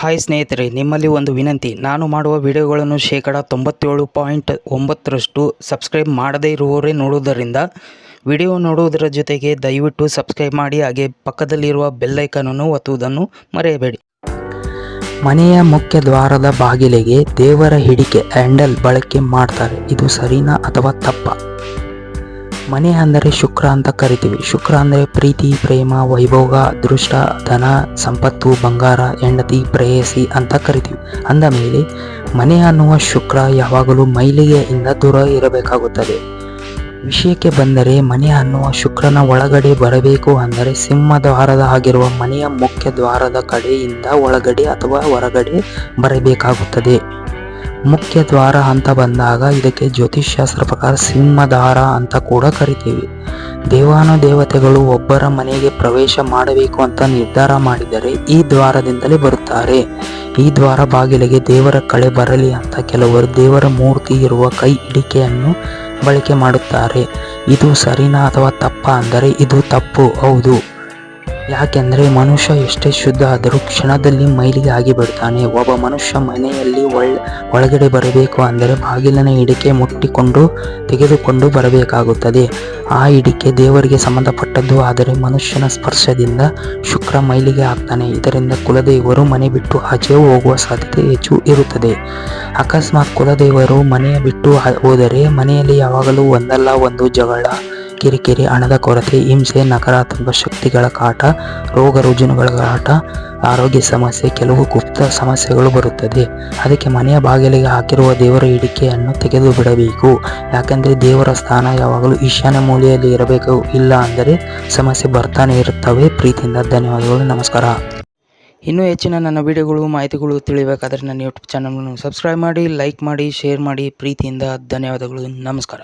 Hi ಸ್ನೇಹಿತರೆ, ನಿಮ್ಮಲ್ಲಿ ಒಂದು ವಿನಂತಿ. ನಾನು ಮಾಡುವ ವಿಡಿಯೋಗಳನ್ನು ಶೇಕಡ ತೊಂಬತ್ತೇಳು ಪಾಯಿಂಟ್ ಒಂಬತ್ತರಷ್ಟು ಸಬ್ಸ್ಕ್ರೈಬ್ ಮಾಡದೇ ಇರುವವರೇ ನೋಡುವುದರಿಂದ ವಿಡಿಯೋ ನೋಡುವುದರ ಜೊತೆಗೆ ದಯವಿಟ್ಟು ಸಬ್ಸ್ಕ್ರೈಬ್ ಮಾಡಿ, ಹಾಗೆ ಪಕ್ಕದಲ್ಲಿರುವ ಬೆಲ್ಲೈಕನನ್ನು ಒತ್ತುವುದನ್ನು ಮರೆಯಬೇಡಿ. ಮನೆಯ ಮುಖ್ಯ ದ್ವಾರದ ಬಾಗಿಲಿಗೆ ದೇವರ ಹಿಡಿಕೆ ಹ್ಯಾಂಡಲ್ ಬಳಕೆ ಮಾಡ್ತಾರೆ. ಇದು ಸರಿನಾ ಅಥವಾ ತಪ್ಪ? ಮನೆ ಅಂದರೆ ಶುಕ್ರ ಅಂತ ಕರಿತೀವಿ. ಶುಕ್ರ ಅಂದರೆ ಪ್ರೀತಿ, ಪ್ರೇಮ, ವೈಭೋಗ ಅದೃಷ್ಟ ಧನ, ಸಂಪತ್ತು, ಬಂಗಾರ, ಹೆಂಡತಿ, ಪ್ರೇಯಸಿ ಅಂತ ಕರಿತೀವಿ. ಅಂದ ಮೇಲೆ ಮನೆ ಅನ್ನುವ ಶುಕ್ರ ಯಾವಾಗಲೂ ಮೈಲಿಗೆಯಿಂದ ದೂರ ಇರಬೇಕಾಗುತ್ತದೆ. ವಿಷಯಕ್ಕೆ ಬಂದರೆ ಮನೆ ಅನ್ನುವ ಶುಕ್ರನ ಒಳಗಡೆ ಬರಬೇಕು ಅಂದರೆ ಸಿಂಹ ದ್ವಾರದ ಆಗಿರುವ ಮನೆಯ ಮುಖ್ಯ ದ್ವಾರದ ಕಡೆಯಿಂದ ಒಳಗಡೆ ಅಥವಾ ಹೊರಗಡೆ ಬರಬೇಕಾಗುತ್ತದೆ. ಮುಖ್ಯ ದ್ವಾರ ಅಂತ ಬಂದಾಗ ಇದಕ್ಕೆ ಜ್ಯೋತಿಷ್ಶಾಸ್ತ್ರ ಪ್ರಕಾರ ಸಿಂಹದಾರ ಅಂತ ಕೂಡ ಕರಿತೀವಿ. ದೇವಾನುದೇವತೆಗಳು ಒಬ್ಬರ ಮನೆಗೆ ಪ್ರವೇಶ ಮಾಡಬೇಕು ಅಂತ ನಿರ್ಧಾರ ಮಾಡಿದರೆ ಈ ದ್ವಾರದಿಂದಲೇ ಬರುತ್ತಾರೆ. ಈ ದ್ವಾರ ಬಾಗಿಲಿಗೆ ದೇವರ ಕಳೆ ಬರಲಿ ಅಂತ ಕೆಲವರು ದೇವರ ಮೂರ್ತಿ ಇರುವ ಕೈ ಹಿಡಿಕೆಯನ್ನು ಬಳಕೆ ಮಾಡುತ್ತಾರೆ. ಇದು ಸರಿನಾ ಅಥವಾ ತಪ್ಪ ಅಂದರೆ ಇದು ತಪ್ಪು? ಹೌದು. ಯಾಕೆಂದರೆ ಮನುಷ್ಯ ಎಷ್ಟೇ ಶುದ್ಧ ಆದರೂ ಕ್ಷಣದಲ್ಲಿ ಮೈಲಿಗೆ ಆಗಿಬಿಡ್ತಾನೆ ಒಬ್ಬ ಮನುಷ್ಯ ಮನೆಯಲ್ಲಿ ಒಳ್ಳೆ ಒಳಗಡೆ ಬರಬೇಕು ಅಂದರೆ ಬಾಗಿಲಿನ ಹಿಡಿಕೆ ಮುಟ್ಟಿಕೊಂಡು ತೆಗೆದುಕೊಂಡು ಬರಬೇಕಾಗುತ್ತದೆ. ಆ ಹಿಡಿಕೆ ದೇವರಿಗೆ ಸಂಬಂಧಪಟ್ಟದ್ದು, ಆದರೆ ಮನುಷ್ಯನ ಸ್ಪರ್ಶದಿಂದ ಶುಕ್ರ ಮೈಲಿಗೆ ಆಗ್ತಾನೆ. ಇದರಿಂದ ಕುಲದೇವರು ಮನೆ ಬಿಟ್ಟು ಆಚೆ ಹೋಗುವ ಸಾಧ್ಯತೆ ಹೆಚ್ಚು ಇರುತ್ತದೆ. ಅಕಸ್ಮಾತ್ ಕುಲದೇವರು ಮನೆಯ ಬಿಟ್ಟು ಹೋದರೆ ಮನೆಯಲ್ಲಿ ಯಾವಾಗಲೂ ಒಂದಲ್ಲ ಒಂದು ಜಗಳ. ಕಿರಿಕಿರಿ ಹಣದ ಕೊರತೆ, ಹಿಂಸೆ, ನಕಾರಾತ್ಮಕ ಶಕ್ತಿಗಳ ಕಾಟ, ರೋಗ ರುಜಿನಗಳ ಕಾಟ ಆರೋಗ್ಯ ಸಮಸ್ಯೆ, ಕೆಲವು ಗುಪ್ತ ಸಮಸ್ಯೆಗಳು ಬರುತ್ತದೆ. ಅದಕ್ಕೆ ಮನೆಯ ಬಾಗಿಲಿಗೆ ಹಾಕಿರುವ ದೇವರ ಹಿಡಿಕೆಯನ್ನು ತೆಗೆದು ಬಿಡಬೇಕು ಯಾಕೆಂದರೆ ದೇವರ ಸ್ಥಾನ ಯಾವಾಗಲೂ ಈಶಾನ್ಯ ಮೂಲೆಯಲ್ಲಿ ಇರಬೇಕು. ಇಲ್ಲ ಅಂದರೆ ಸಮಸ್ಯೆ ಬರ್ತಾನೆ ಇರುತ್ತವೆ. ಪ್ರೀತಿಯಿಂದ ಧನ್ಯವಾದಗಳು. ನಮಸ್ಕಾರ. ಇನ್ನೂ ಹೆಚ್ಚಿನ ನನ್ನ ವಿಡಿಯೋಗಳು, ಮಾಹಿತಿಗಳು ತಿಳಿಬೇಕಾದರೆ ನನ್ನ ಯೂಟ್ಯೂಬ್ ಚಾನಲನ್ನು ಸಬ್ಸ್ಕ್ರೈಬ್ ಮಾಡಿ ಲೈಕ್ ಮಾಡಿ ಶೇರ್ ಮಾಡಿ. ಪ್ರೀತಿಯಿಂದ ಧನ್ಯವಾದಗಳು. ನಮಸ್ಕಾರ.